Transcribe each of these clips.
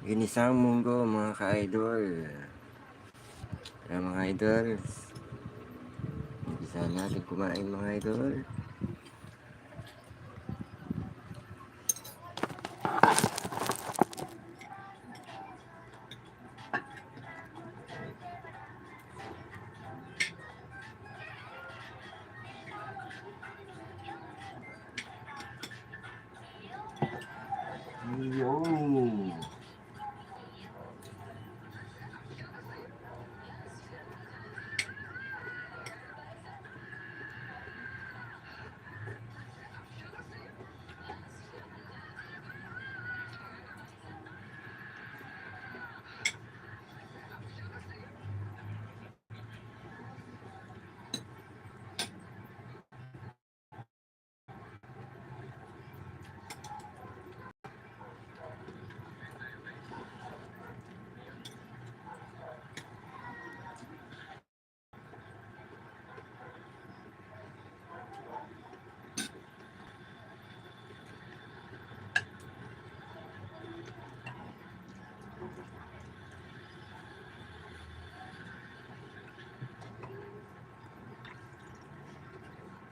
Ginisang munggo mga ka-idol. Kaya mga idol. Bisa natin kumain mga idol. Yo.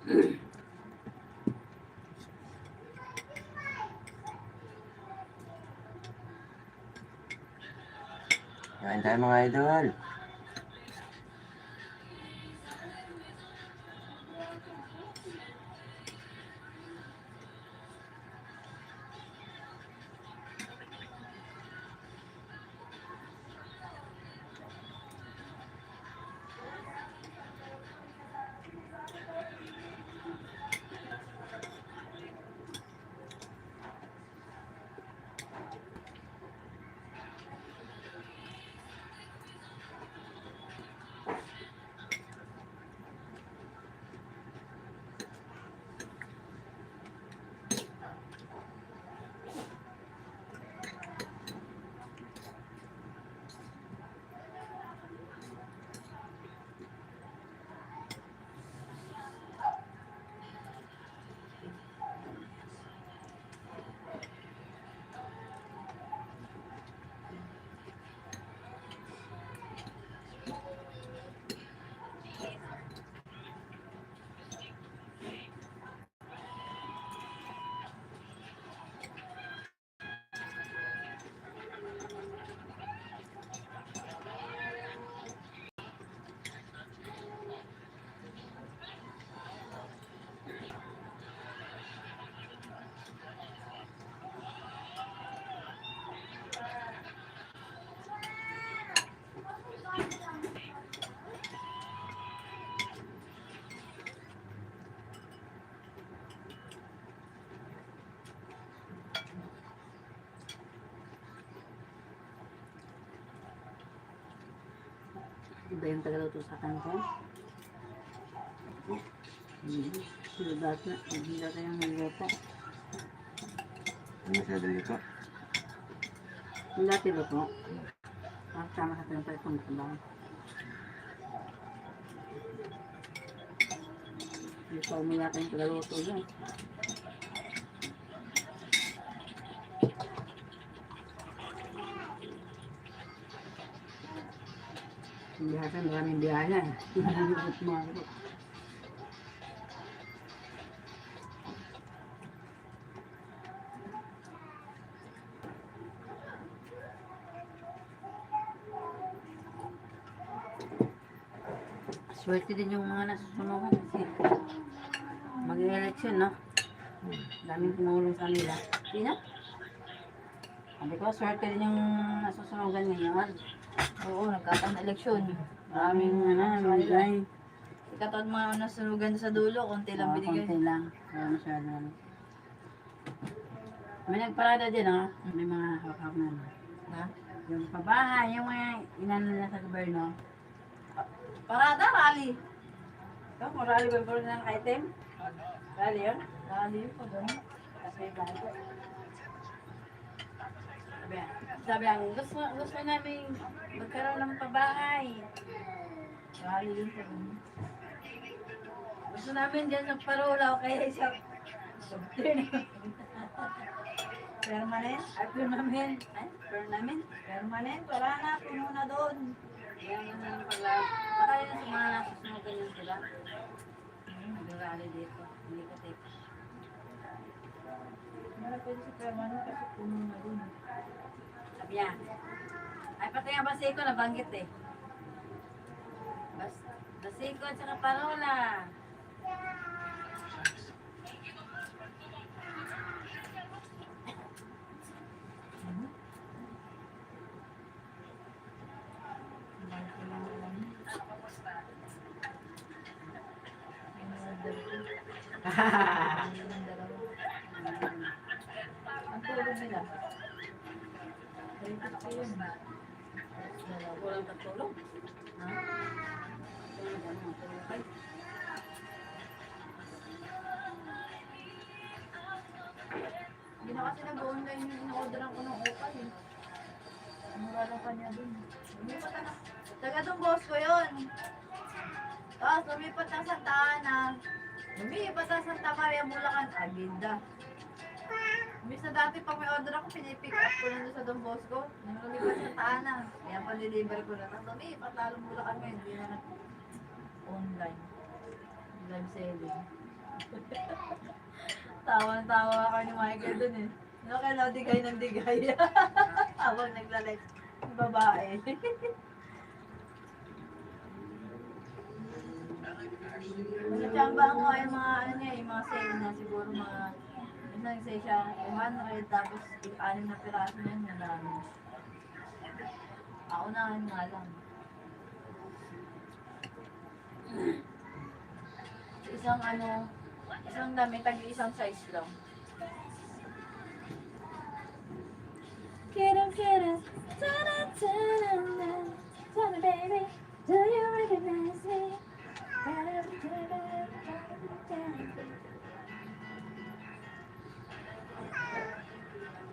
Kain tayo mga idol. Iba yung tagaluto sa kanto. Hmm. Pero dati, hindi dati yung nagluto. Ano sa dito? Yung dati luto. Ah, tama sa tempo itong sabang. Hindi pa umiyata yung tagaluto yun. Yung biyasa, maraming biyaya. Nalulungkot mo ako. Swerte din yung mga nasusunugan kasi mag-election, no? Daming tumulong sa nila. Sino? Sabi ko, swerte din yung nasusunugan ngayon. Oo, nagkataon na eleksyon. Maraming ano, namigay. Ikataon mga nasunugan sa dulo, konti lang Oo, binigay. konti lang. Kaya masyado ano. May nagparada din, oh. May mga hawak na. ano. Na? Yung pabahay, yung mga inano nila sa gobyerno. Parada, rally. Ito, morali ba yung ng item? Rally yun? Rally po doon. Kasi. Sabi, sabi ang gusto, gusto namin magkaroon ng pabahay. Rally din po. Gusto namin dyan sa parulaw, kaya isa. Permanent? Ay, tournament. Ay, tournament. Permanent? Wala na. Puno na doon. Yan yung mga pala. Baka yun sa mga nasusunod ganyan sila. Hmm, Nag-rally dito. Hindi ko take. Wala pwede sa permanent kasi puno na doon. Sabi niya. Ay, pati nga basiko nabanggit eh. Bas, basiko at saka parola. Ko ko. Ang tulog nila. Dapat ko yun. Dalawa. Walang pagtulog. Ha? Tulog ano, tulog na kasi nag-online yung in-orderan ko ng opal eh. Mura lang kanya dun. Lumipat na. Taga dong boss ko yun. Tapos lumipat ng Santa Ana. Lumipat ng Santa Maria, Bulacan. Aginda. Miss na dati pag may order ako, pinipick up ko lang sa Don Bosco. Nung lumipat sa Santa Ana. Kaya pa-deliver ko na. Tapos lumipat lalong Bulacan ngayon. Hindi na online. Live selling. Tawa-tawa ako ni Michael dun eh. Ano kaya digay ng digay? Habang nagla-live. Yung babae. Nagtsambaan ko yung mga ano niya, yung mga sale na siguro mga nagsay siya 200 tapos anim na piraso na yun, madami. Ako na nga lang. Isang ano, isang damit, tag isang size lang. Up. Ta-da, ta-da, ta-da. Ta-da, baby. Do you recognize me? Ta-da, ta-da, ta-da, ta-da. Ba't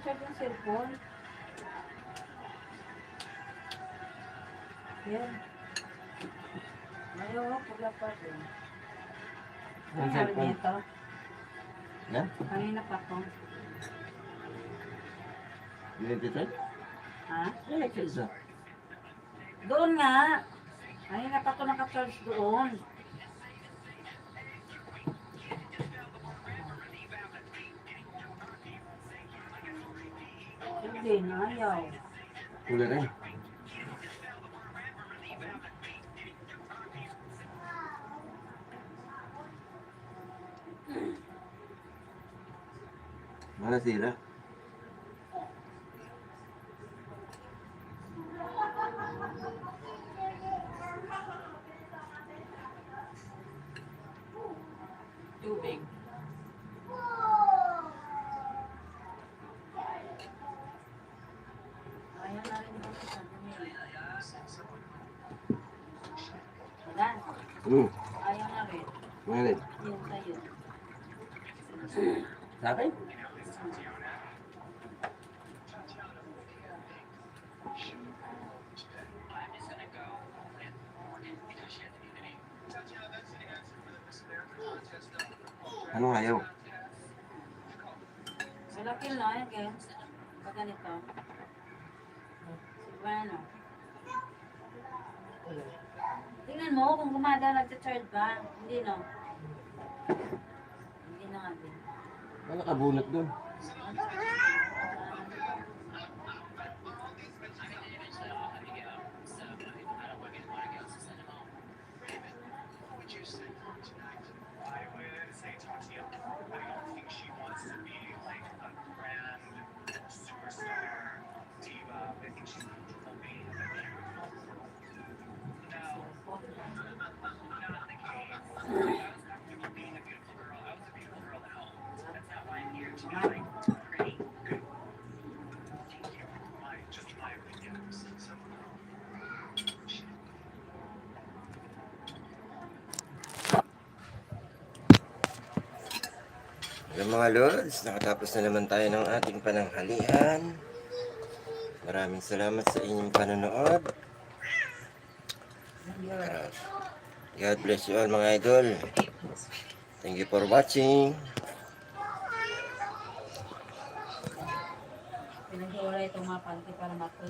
mag-check yung cellphone? Yan. Ayaw paglapat eh. Ang sabi nito, Yan? kanina pa to. Binibitay? Ha? Ay, kaysa. Doon nga. Kanina pa to naka-charge doon. Hindi na, ayaw. Kulay rin. Mana sila? Tubig. Ayaw na rin ito sa bumili. Wala. Hmm. Ayaw na rin. Mga rin. Yun sa'yo. Sa akin? Anong ayaw? Malaki na, yan kaya. Pag ganito. Bueno. Tingnan mo kung gumada nagcha-charge ba. Hindi no. Hindi na nga din. Wala ka bunot doon. Yung mga lods, nakatapos na naman tayo ng ating pananghalian. Maraming salamat sa inyong panonood. God bless you all mga idol. Thank you for watching. Pinag-iwalay itong mga panty para matuloy.